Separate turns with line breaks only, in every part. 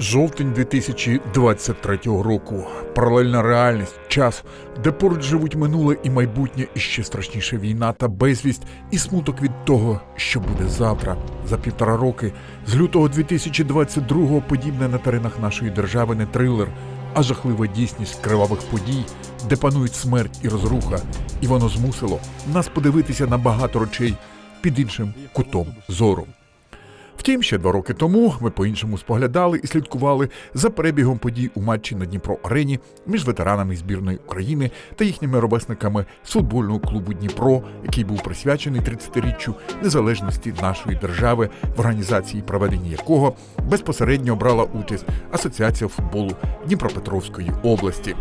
Жовтень 2023 року. Паралельна реальність, час, де поруч живуть минуле і майбутнє, і ще страшніше війна та безвість, і смуток від того, що буде завтра. За півтора роки з лютого 2022-го подібне на теренах нашої держави не трилер, а жахлива дійсність кривавих подій, де панують смерть і розруха, і воно змусило нас подивитися на багато речей під іншим кутом зору. Втім, ще два роки тому ми по-іншому споглядали і слідкували за перебігом подій у матчі на Дніпро Арені між ветеранами збірної України та їхніми ровесниками з футбольного клубу Дніпро, який був присвячений 30-річчю незалежності нашої держави, в організації проведення якого безпосередньо брала участь Асоціація футболу Дніпропетровської області.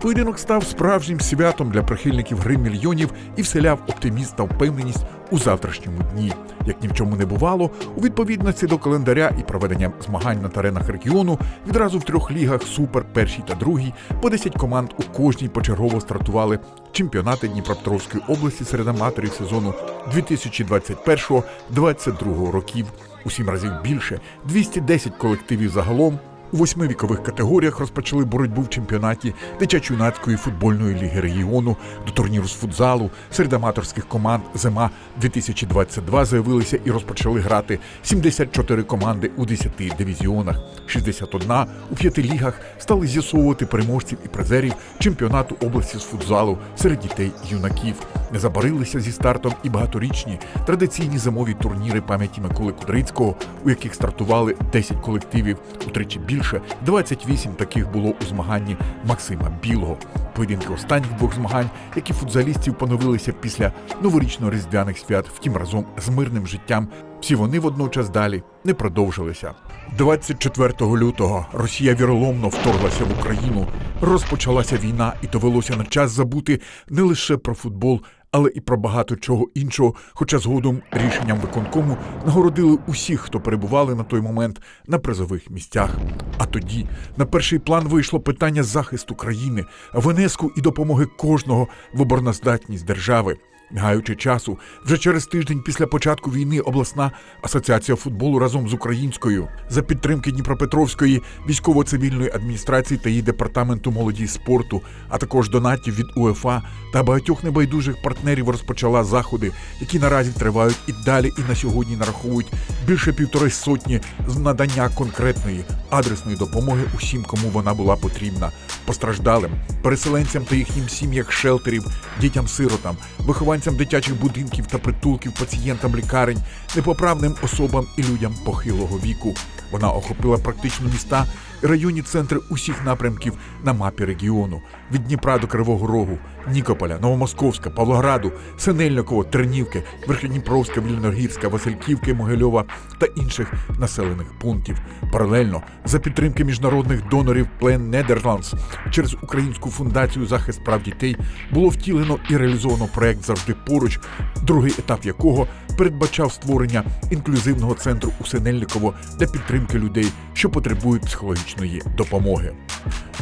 Поєдинок став справжнім святом для прихильників гри мільйонів і вселяв оптимізм та впевненість у завтрашньому дні. Як ні в чому не бувало, у відповідності до календаря і проведення змагань на теренах регіону відразу в трьох лігах Супер, першій та другій по 10 команд у кожній почергово стартували чемпіонати Дніпропетровської області серед аматорів сезону 2021-2022 років. У сім разів більше 210 колективів загалом у восьми вікових категоріях розпочали боротьбу в чемпіонаті дитячо-юнацької футбольної ліги регіону до турніру з футзалу серед аматорських команд зима 2022 заявилися і розпочали грати 74 команди у 10 дивізіонах. 61 у п'яти лігах стали з'ясовувати переможців і призерів чемпіонату області з футзалу серед дітей і юнаків. Не забарилися зі стартом і багаторічні традиційні зимові турніри пам'яті Миколи Кудрицького, у яких стартували 10 колективів, утричі більше 28 таких було у змаганні Максима Білого. Поєдинки останніх двох змагань, які футзалістів поновилися після новорічно-різдвяних свят, втім разом з мирним життям. Всі вони водночас далі не продовжилися. 24 лютого Росія віроломно вторглася в Україну. Розпочалася війна, і довелося на час забути не лише про футбол, але і про багато чого іншого. Хоча згодом рішенням виконкому нагородили усіх, хто перебували на той момент на призових місцях. А тоді на перший план вийшло питання захисту країни, внеску і допомоги кожного в обороноздатність держави. Гаючи часу, вже через тиждень після початку війни обласна асоціація футболу разом з українською за підтримки Дніпропетровської військово-цивільної адміністрації та її департаменту молоді й спорту, а також донатів від УЕФА та багатьох небайдужих партнерів розпочала заходи, які наразі тривають і далі, і на сьогодні нараховують більше півтори сотні з надання конкретної адресної допомоги усім, кому вона була потрібна, постраждалим, переселенцям та їхнім сім'ях шелтерів, дітям-сиротам, вихованцям дитячих будинків та притулків, пацієнтам лікарень, непоправним особам і людям похилого віку. Вона охопила практично міста і районні центри усіх напрямків на мапі регіону від Дніпра до Кривого Рогу, Нікополя, Новомосковська, Павлограду, Синельниково, Тернівки, Верхньодніпровська, Вільногірська, Васильківки, Могильова та інших населених пунктів. Паралельно за підтримки міжнародних донорів Плен Netherlands через Українську фундацію захист прав дітей було втілено і реалізовано проект завжди поруч, другий етап якого передбачав створення інклюзивного центру у Синельниково для підтримки людей, що потребують психологічної допомоги.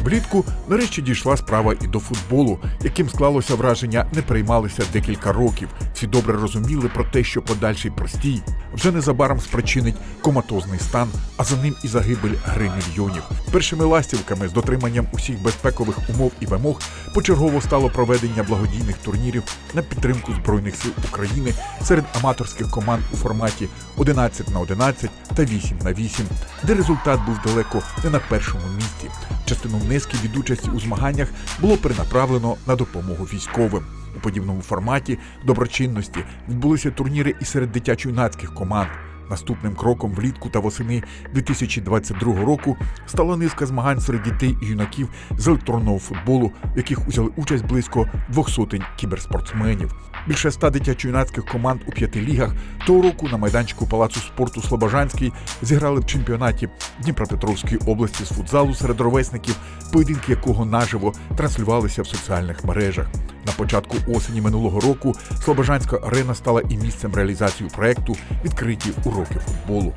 Влітку нарешті дійшла справа і до футболу, яким склалося враження, не приймалися декілька років. Всі добре розуміли про те, що подальший простій вже незабаром спричинить коматозний стан, а за ним і загибель гри мільйонів. Першими ластівками з дотриманням усіх безпекових умов і вимог почергово стало проведення благодійних турнірів на підтримку збройних сил України серед аматорських команд у форматі 11 на 11 та 8 на 8, де результат був далеко не на першому місці. Частину внесків від участі у змаганнях було перенаправлено на допомогу військовим. У подібному форматі доброчинності відбулися турніри і серед дитячо-юнацьких команд. Наступним кроком влітку та восени 2022 року стала низка змагань серед дітей і юнаків з електронного футболу, в яких узяли участь близько двох сотень кіберспортсменів. Більше ста дитячо-юнацьких команд у п'яти лігах того року на майданчику Палацу спорту Слобожанський зіграли в чемпіонаті Дніпропетровської області з футзалу серед ровесників, поєдинки якого наживо транслювалися в соціальних мережах. На початку осені минулого року Слобожанська арена стала і місцем реалізації проекту Відкриті уроки футболу.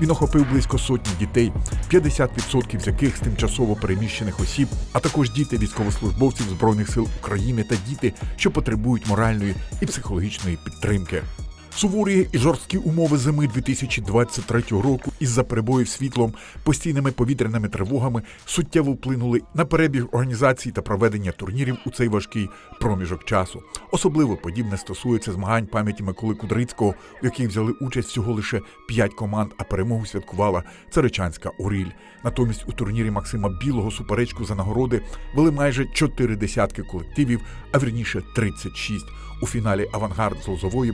Він охопив близько сотні дітей, 50% з яких з тимчасово переміщених осіб, а також діти військовослужбовців Збройних сил України та діти, що потребують моральної і психологічної підтримки. Суворі і жорсткі умови зими 2023 року із-за перебоїв світлом, постійними повітряними тривогами суттєво вплинули на перебіг організації та проведення турнірів у цей важкий проміжок часу. Особливо подібне стосується змагань пам'яті Миколи Кудрицького, в яких взяли участь всього лише п'ять команд, а перемогу святкувала Царичанська Оріль. Натомість у турнірі Максима Білого суперечку за нагороди вели майже чотири десятки колективів, а вірніше 36. У фіналі авангард з Лозової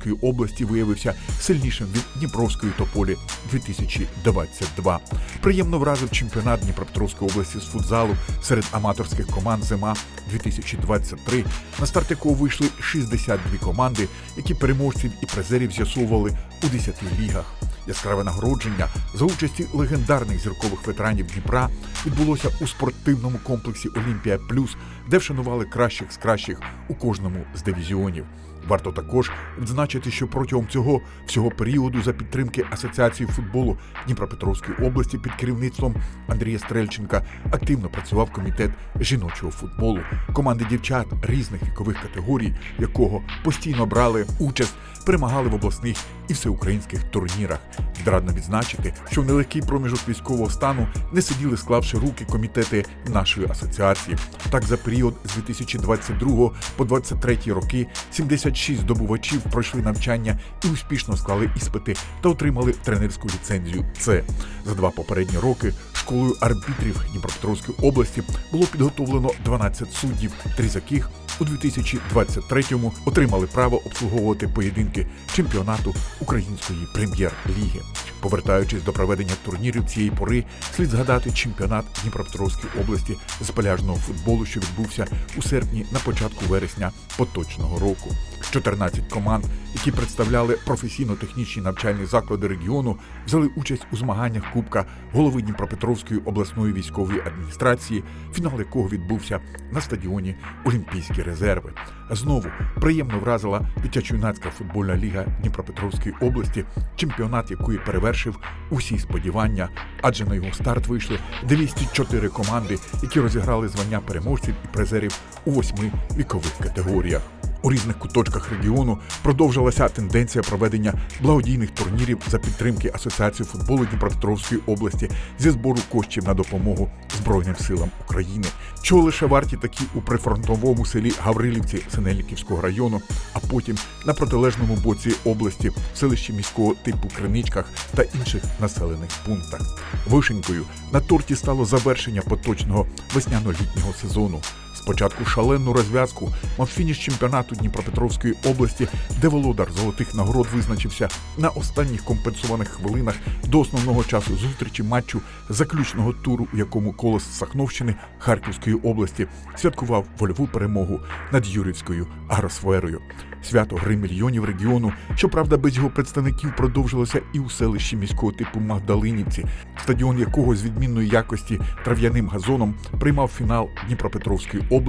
Харківської області виявився сильнішим від Дніпровської тополі 2022. Приємно вразив чемпіонат Дніпропетровської області з футзалу серед аматорських команд зима 2023, на старт якого вийшли 62 команди, які переможців і призерів з'ясовували у 10 лігах. Яскраве нагородження за участі легендарних зіркових ветеранів Дніпра відбулося у спортивному комплексі Олімпія Плюс, де вшанували кращих з кращих у кожному з дивізіонів. Варто також відзначити, що протягом цього всього періоду за підтримки Асоціації футболу Дніпропетровської області під керівництвом Андрія Стрельченка активно працював комітет жіночого футболу, команди дівчат різних вікових категорій, якого постійно брали участь, перемагали в обласних і всеукраїнських турнірах. Відрадно відзначити, що в нелегкий проміжок військового стану не сиділи, склавши руки комітети нашої асоціації. Так, за період з 2022 по 2023 роки 76 здобувачів пройшли навчання і успішно склали іспити та отримали тренерську ліцензію. Це за два попередні роки школою арбітрів Дніпропетровської області було підготовлено 12 суддів, три з яких у 2023-му отримали право обслуговувати поєдинки чемпіонату української прем'єр-ліги. Повертаючись до проведення турнірів цієї пори, слід згадати чемпіонат Дніпропетровської області з пляжного футболу, що відбувся у серпні на початку вересня поточного року. 14 команд, які представляли професійно-технічні навчальні заклади регіону, взяли участь у змаганнях Кубка голови Дніпропетровської обласної військової адміністрації, фінал якого відбувся на стадіоні Олімпійські резерви. Знову приємно вразила дитячо-юнацька футбольна ліга Дніпропетровської області, чемпіонат якої перевершив усі сподівання, адже на його старт вийшли 204 команди, які розіграли звання переможців і призерів у восьми вікових категоріях. У різних куточках регіону продовжилася тенденція проведення благодійних турнірів за підтримки Асоціації футболу Дніпропетровської області зі збору коштів на допомогу Збройним силам України. Чого лише варті такі у прифронтовому селі Гаврилівці Синельниківського району, а потім на протилежному боці області в селищі міського типу Криничках та інших населених пунктах. Вишенькою на торті стало завершення поточного весняно-літнього сезону. Спочатку шалену розв'язку мав фініш чемпіонату Дніпропетровської області, де володар золотих нагород визначився на останніх компенсованих хвилинах до основного часу зустрічі матчу заключного туру, у якому колос Сахновщини Харківської області святкував вольову перемогу над Юрівською агросферою. Свято гри мільйонів регіону, щоправда, без його представників продовжилося і у селищі міського типу Магдалинівці, стадіон якого з відмінної якості трав'яним газоном приймав фінал Дніпропетровської області,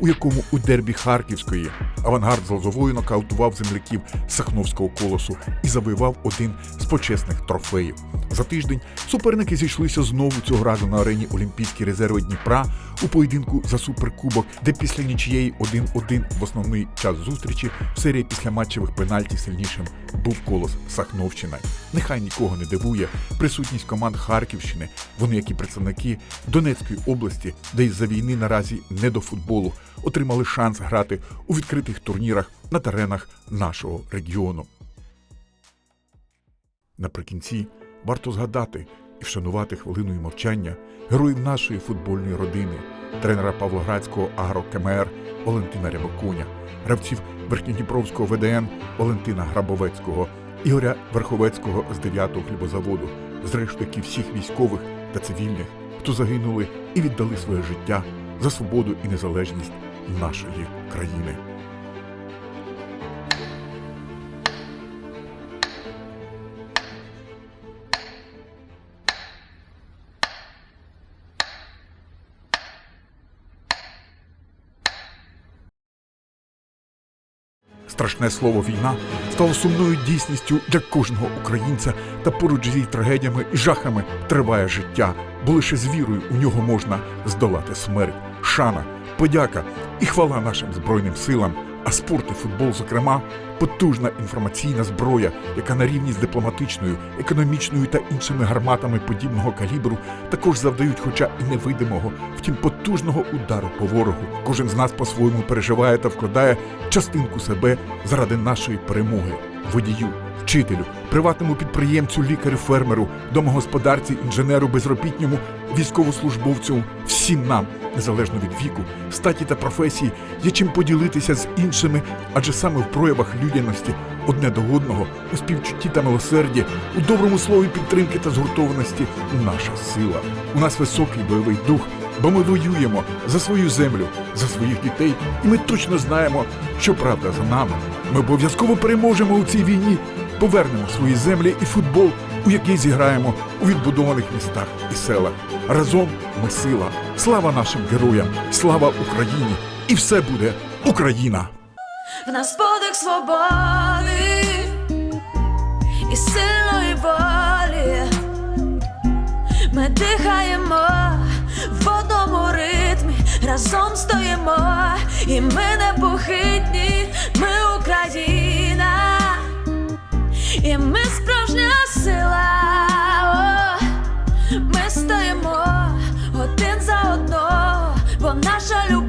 у якому у дербі Харківської авангард з Лозовою нокаутував земляків Сахновського колосу і завоював один з почесних трофеїв. За тиждень суперники зійшлися знову цього разу на арені Олімпійські резерви Дніпра у поєдинку за суперкубок, де після нічієї 1-1 в основний час зустрічі в серії післяматчевих пенальті сильнішим був колос Сахновщина. Нехай нікого не дивує присутність команд Харківщини. Вони, як і представники Донецької області, де із-за війни наразі не до футболу, отримали шанс грати у відкритих турнірах на теренах нашого регіону. Наприкінці варто згадати і вшанувати хвилиною мовчання героїв нашої футбольної родини, тренера Павлоградського агро-КМР Валентина Рябоконя, гравців Верхньодніпровського ВДН Валентина Грабовецького, Ігоря Верховецького з 9-го хлібозаводу, зрештою всіх військових та цивільних, хто загинули і віддали своє життя за свободу і незалежність нашої країни. Страшне слово війна стало сумною дійсністю для кожного українця, та поруч з її трагедіями і жахами триває життя, бо лише з вірою у нього можна здолати смерть. Шана, подяка і хвала нашим збройним силам, А спорт і футбол, зокрема, потужна інформаційна зброя, яка на рівні з дипломатичною, економічною та іншими гарматами подібного калібру також завдають, хоча і невидимого, втім потужного удару по ворогу. Кожен з нас по-своєму переживає та вкладає частинку себе заради нашої перемоги, водію. Вчителю, приватному підприємцю, лікарю, фермеру, домогосподарці, інженеру, безробітньому, військовослужбовцю, всім нам, незалежно від віку, статі та професії, є чим поділитися з іншими, адже саме в проявах людяності одне до одного, у співчутті та милосерді, у доброму слові підтримки та згуртованості наша сила. У нас високий бойовий дух, бо ми воюємо за свою землю, за своїх дітей, і ми точно знаємо, що правда за нами. Ми обов'язково переможемо у цій війні, повернемо свої землі і футбол, у який зіграємо у відбудованих містах і селах. Разом ми сила. Слава нашим героям, слава Україні! І все буде Україна!
В нас подих свободи і сильної волі. Ми дихаємо в одному ритмі, разом стоїмо, і ми непохитні. і ми справжня сила, О, ми стоїмо один за одно, бо наша любов.